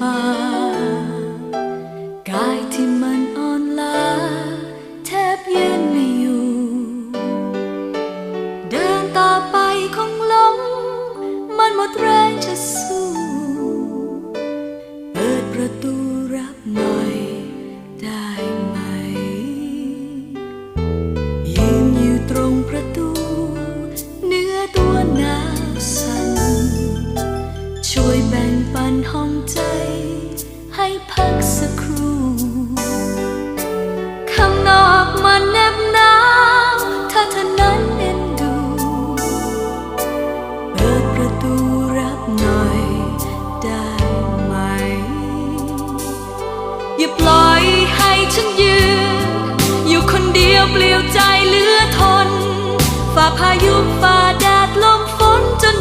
ฟ้ากายที่มันอ่อนล้าแทบยืนไม่อยู่ เดินต่อไปคงล้มมันหมดแรงจะสู้ เปิดประตูรับหน่อยได้ไหม ยืนอยู่ตรงประตู เนื้อตัวหนาวสั่นช่วยแบ่งปันห้องใจ พักสักครู่ข้างนอกมันแนบหนาวถ้าเธอนั้นเอ็นดู เปิดประตูรับหน่อยได้ไหม อย่าปล่อยให้ฉันยืน อยู่คนเดียวเปลี่ยวใจ